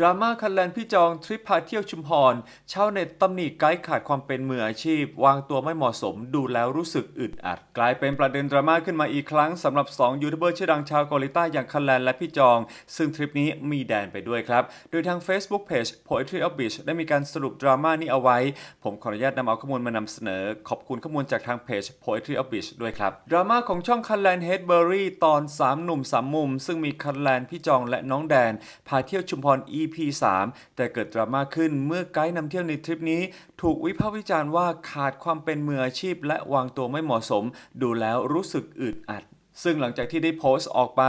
ดราม่าคันแลนพี่จองทริปพาเที่ยวชุมพรชาวเน็ตตำหนิไกด์ขาดความเป็นมืออาชีพ วางตัวไม่เหมาะสมดูแล้วรู้สึกอึดอัด กลายเป็นประเด็นดราม่าขึ้นมาอีกครั้งสำหรับ 2 ยูทูบเบอร์ชื่อดังชาวเกาหลีใต้อย่างคันแลนและพี่จอง ซึ่งทริปนี้มีแดนไปด้วยครับ โดยทาง Facebook Page Poetry of Beach ได้มีการสรุปดราม่านี้เอาไว้ ผมขออนุญาตนำเอาข้อมูลมานำเสนอ ขอบคุณข้อมูลจากทางเพจ Poetry of Beach ด้วยครับดราม่าของช่องคันแลนเฮดเบอรี่ตอน 3 หนุ่ม3มุม ซึ่งมีคันแลนพี่จองและน้องแดน พาเที่ยวชุมพร EP 3 แต่เกิดดราม่าขึ้นเมื่อไกด์นำเที่ยวในทริปนี้ ถูกวิพากษ์วิจารณ์ว่าขาดความเป็นมืออาชีพ และวางตัวไม่เหมาะสม ดูแล้วรู้สึกอึดอัดซึ่งหลังจากที่ได้โพสต์ออกไป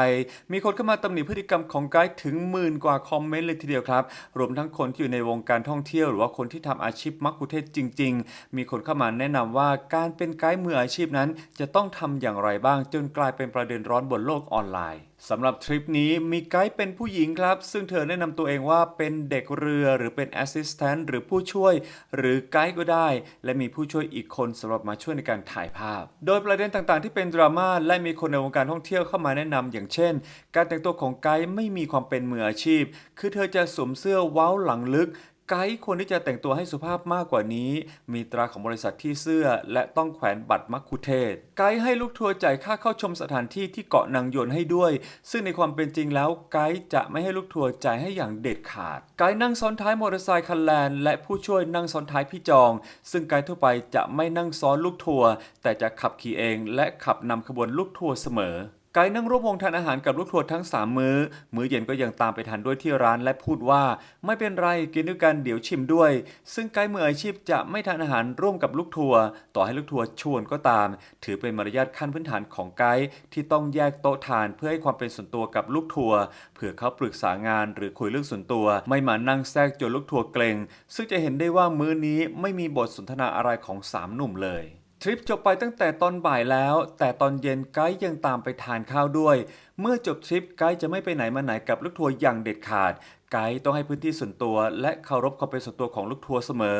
มีคนเข้ามาตำหนิพฤติกรรมของไกด์ถึงหมื่นกว่าคอมเมนต์เลยทีเดียวครับ รวมทั้งคนที่อยู่ในวงการท่องเที่ยวหรือว่าคนที่ทำอาชีพมักคุเทศก์จริง ๆ มีคนเข้ามาแนะนำว่าการเป็นไกด์มืออาชีพนั้น จะต้องทำอย่างไรบ้างจนกลายเป็นประเด็นร้อนบนโลกออนไลน์สำหรับทริปนี้มีไกด์เป็นผู้หญิงครับ ซึ่งเธอแนะนำตัวเองว่าเป็นเด็กเรือหรือเป็นแอสซิสแตนต์หรือผู้ช่วย หรือไกด์ก็ได้ และมีผู้ช่วยอีกคนสำหรับมาช่วยในการถ่ายภาพ โดยประเด็นต่างๆ ที่เป็นดราม่าและมีคนในวงการท่องเที่ยวเข้ามาแนะนำอย่างเช่น การแต่งตัวของไกด์ไม่มีความเป็นมืออาชีพ คือเธอจะสวมเสื้อเว้าหลังลึก ไกด์ควรที่จะแต่งตัวให้สุภาพมากกว่านี้ มีตราของบริษัทที่เสื้อ และต้องแขวนบัตรมัคคุเทศ ไกด์ให้ลูกทัวร์จ่ายค่าเข้าชมสถานที่ที่เกาะนางยนให้ด้วย ซึ่งในความเป็นจริงแล้วไกด์จะไม่ให้ลูกทัวร์จ่ายให้อย่างเด็ดขาด ไกด์นั่งซ้อนท้ายมอเตอร์ไซค์คันแลนและผู้ช่วยนั่งซ้อนท้ายพี่จอง ซึ่งไกด์ทั่วไปจะไม่นั่งซ้อนลูกทัวร์แต่จะขับขี่เอง และขับนำขบวนลูกทัวร์เสมอ ไกด์นั่งร่วมวงทานอาหารกับลูกทัวร์ทั้ง 3 มื้อ มื้อเย็นก็ยังตามไปทานด้วยที่ร้านและพูดว่า ไม่เป็นไรกินด้วยกันเดี๋ยวชิมด้วย ซึ่งไกด์มืออาชีพจะไม่ทานอาหารร่วมกับลูกทัวร์ต่อให้ลูกทัวร์ชวนก็ตาม ถือเป็นมารยาทขั้นพื้นฐานของไกด์ที่ต้องแยกโต๊ะทานเพื่อให้ความเป็นส่วนตัวกับลูกทัวร์เผื่อเขาปรึกษางานหรือคุยเรื่องส่วนตัว ไม่มานั่งแทรกจนลูกทัวร์เกรงซึ่งจะเห็นได้ว่ามื้อนี้ไม่มีบทสนทนาอะไรของสามหนุ่มเลย ทริปจบไปตั้งแต่ตอนบ่ายแล้ว แต่ตอนเย็นไกด์ยังตามไปทานข้าวด้วย เมื่อจบทริปไกด์จะไม่ไปไหนมาไหนกับลูกทัวร์อย่างเด็ดขาด ไกด์ต้องให้พื้นที่ส่วนตัว และเคารพความเป็นส่วนตัวของลูกทัวร์เสมอ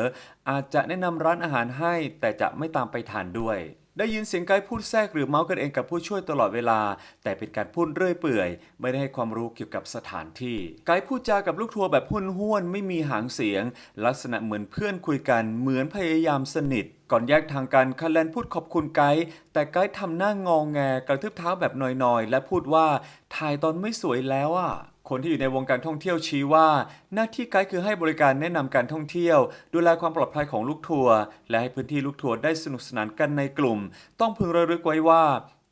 อาจจะแนะนำร้านอาหารให้ แต่จะไม่ตามไปทานด้วย ได้ยินเสียงไกด์พูดแทรกหรือเมาส์กันเองกับผู้ช่วยตลอดเวลา แต่เป็นการพูดเรื่อยเปื่อย ไม่ได้ให้ความรู้เกี่ยวกับสถานที่ ไกด์พูดจากับลูกทัวร์แบบห้วนห้วนไม่มีหางเสียง ลักษณะเหมือนเพื่อนคุยกันเหมือนพยายามสนิท ก่อนแยกทางกันคาแลนพูดขอบคุณไกด์แต่ไกด์ทำหน้างองแงกระทืบเท้าแบบหน่อยๆ และพูดว่าถ่ายตอนไม่สวยแล้วอะ คนที่อยู่ในวงการท่องเที่ยวชี้ว่า หน้าที่ไกด์คือให้บริการแนะนำการท่องเที่ยว ดูแลความปลอดภัยของลูกทัวร์และให้พื้นที่ลูกทัวร์ได้สนุกสนานกันในกลุ่ม ต้องพึงระลึกไว้ว่า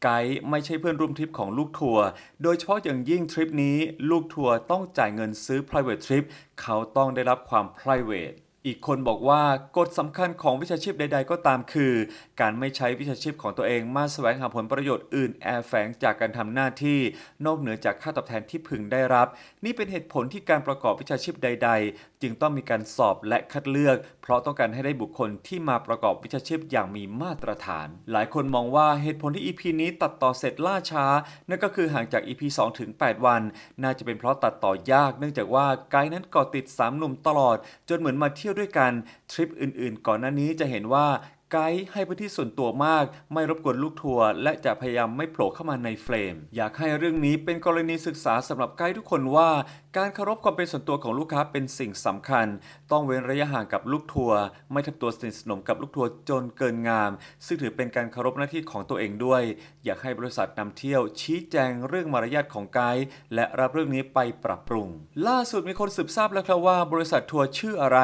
ไกด์ไม่ใช่เพื่อนร่วมทริปของลูกทัวร์ โดยเฉพาะอย่างยิ่งทริปนี้ ลูกทัวร์ต้องจ่ายเงินซื้อ private trip เขาต้องได้รับความ private อีกคนบอกว่ากฎสำคัญของวิชาชีพใด ๆ ก็ตามคือ การไม่ใช้วิชาชีพของตัวเองมาแสวงหาผลประโยชน์อื่นแอบแฝงจากการทำหน้าที่ นอกเหนือจากค่าตอบแทนที่พึงได้รับ นี่เป็นเหตุผลที่การประกอบวิชาชีพใด ๆ จึงต้องมีการสอบและคัดเลือก เพราะต้องการให้ได้บุคคลที่มาประกอบวิชาชีพอย่างมีมาตรฐาน หลายคนมองว่าเหตุผลที่ EP นี้ตัดต่อเสร็จล่าช้า นั่นก็คือห่างจาก EP 2ถึง8 วัน น่าจะเป็นเพราะตัดต่อยาก เนื่องจากว่าไกด์นั้นเกาะติด3หนุ่มตลอด จนเหมือนมาเที่ยวด้วยกันทริปอื่นๆ ก่อนหน้านี้จะเห็นว่า ไกด์ให้พื้นที่ส่วนตัวมาก ไม่รบกวนลูกทัวร์และจะพยายามไม่โผล่เข้ามาในเฟรม อยากให้เรื่องนี้เป็นกรณีศึกษาสำหรับไกด์ทุกคนว่า การเคารพความเป็นส่วนตัวของลูกค้าเป็นสิ่งสำคัญ ต้องเว้นระยะห่างกับลูกทัวร์ไม่ทำตัวสนิทสนมกับลูกทัวร์จนเกินงาม ซึ่งถือเป็นการเคารพหน้าที่ของตัวเองด้วย อยากให้บริษัทนำเที่ยวชี้แจงเรื่องมารยาทของไกด์และรับเรื่องนี้ไปปรับปรุง ล่าสุดมีคนสืบทราบแล้วครับว่า บริษัททัวร์ชื่ออะไร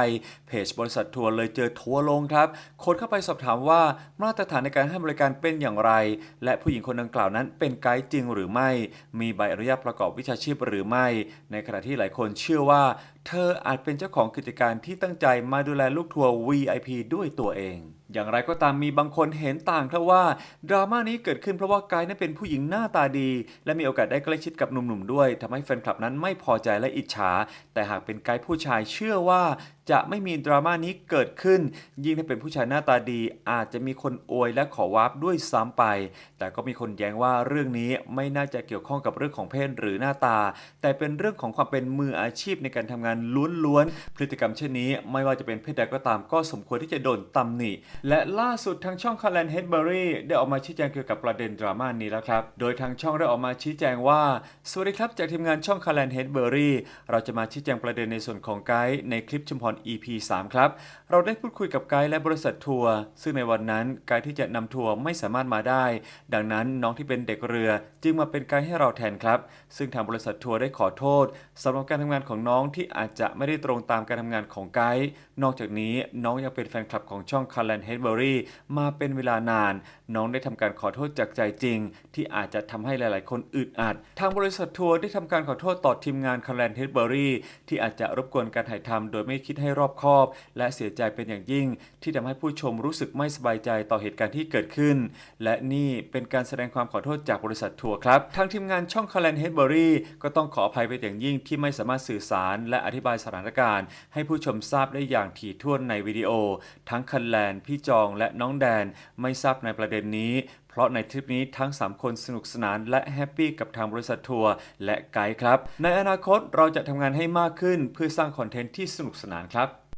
เพจบริษัททัวร์เลยเจอทัวร์ลงครับคนเข้าไปสอบถามว่ามาตรฐานในการให้บริการเป็นอย่างไร และผู้หญิงคนดังกล่าวนั้นเป็นไกด์จริงหรือไม่ มีใบอนุญาตประกอบวิชาชีพหรือไม่ ในขณะที่หลายคนเชื่อว่า เธออาจเป็นเจ้าของกิจการที่ตั้งใจมาดูแลลูกทัวร์ VIP ด้วยตัวเอง อย่างไรก็ตามมีบางคนเห็นต่างครับว่าดราม่านี้เกิดขึ้นเพราะว่าไกด์นั้นเป็นผู้หญิงหน้าตาดี และมีโอกาสได้ใกล้ชิดกับหนุ่มๆด้วยทำให้แฟนคลับนั้นไม่พอใจและอิจฉา แต่หากเป็นไกด์ผู้ชายเชื่อว่าจะไม่มีดราม่านี้เกิดขึ้น ยิ่งถ้าเป็นผู้ชายหน้าตาดี อาจจะมีคนอวยและขอวาร์ปด้วยซ้ำไป แต่ก็มีคนแย้งว่าเรื่องนี้ไม่น่าจะเกี่ยวข้องกับเรื่องของเพศหรือหน้าตา แต่เป็นเรื่องของความเป็นมืออาชีพในการทำงานล้วนๆพฤติกรรมเช่นนี้ ไม่ว่าจะเป็นเพศใดก็ตามก็สมควรที่จะโดนตำหนิ และล่าสุดทางช่องคาร์แลนเฮดเบอรี่ได้ออกมาชี้แจงเกี่ยวกับประเด็นดราม่านี้แล้วครับ โดยทางช่องได้ออกมาชี้แจงว่า สวัสดีครับจากทีมงานช่องคาร์แลนเฮดเบอรี่เราจะมาชี้แจงประเด็นในส่วนของไกด์ในคลิปชุมพร EP 3 ครับ เราได้พูดคุยกับไกด์และบริษัททัวร์ซึ่งในวันนั้นไกด์ที่จะนำทัวร์ไม่สามารถมาได้ ดังนั้นน้องที่เป็นเด็กเรือจึงมาเป็นไกด์ให้เราแทนครับ ซึ่งทางบริษัททัวร์ได้ขอโทษสำหรับการทำงานของน้องที่อาจจะไม่ได้ตรงตามการทำงานของไกด์นอกจากนี้น้องยังเป็นแฟนคลับของช่อง c a r l a n h e a d b u r y มาเป็นเวลานาน น้องได้ทำการขอโทษจากใจจริง ที่อาจจะทำให้หลาย ๆ คนอึดอัด ทางบริษัททัวร์ได้ทำการขอโทษต่อทีมงาน c a r l a n h e a d b u r y ที่อาจจะรบกวนการถ่ายทำโดยไม่คิดให้รอบคอบ และเสียใจเป็นอย่างยิ่ง ที่ทำให้ผู้ชมรู้สึกไม่สบายใจต่อเหตุการณ์ที่เกิดขึ้น และนี่เป็นการแสดงความขอโทษจากบริษัททัวร์ครับ ทางทีมงานช่อง c a r l a n h e a d b u r y ก็ต้องขออภัยเป็นอย่างยิ่งที่ไม่สามารถสื่อสาร และอธิบายสถานการณ์ ให้ผู้ชมทราบได้อย่างถี่ถ้วนในวิดีโอ ทั้งคันแลนพี่จองและน้องแดนไม่ทราบในประเด็นนี้ เพราะในทริปนี้ทั้ง 3 คนสนุกสนานและแฮปปี้กับทางบริษัททัวร์และไกด์ครับ ในอนาคตเราจะทำงานให้มากขึ้นเพื่อสร้างคอนเทนต์ที่สนุกสนานครับ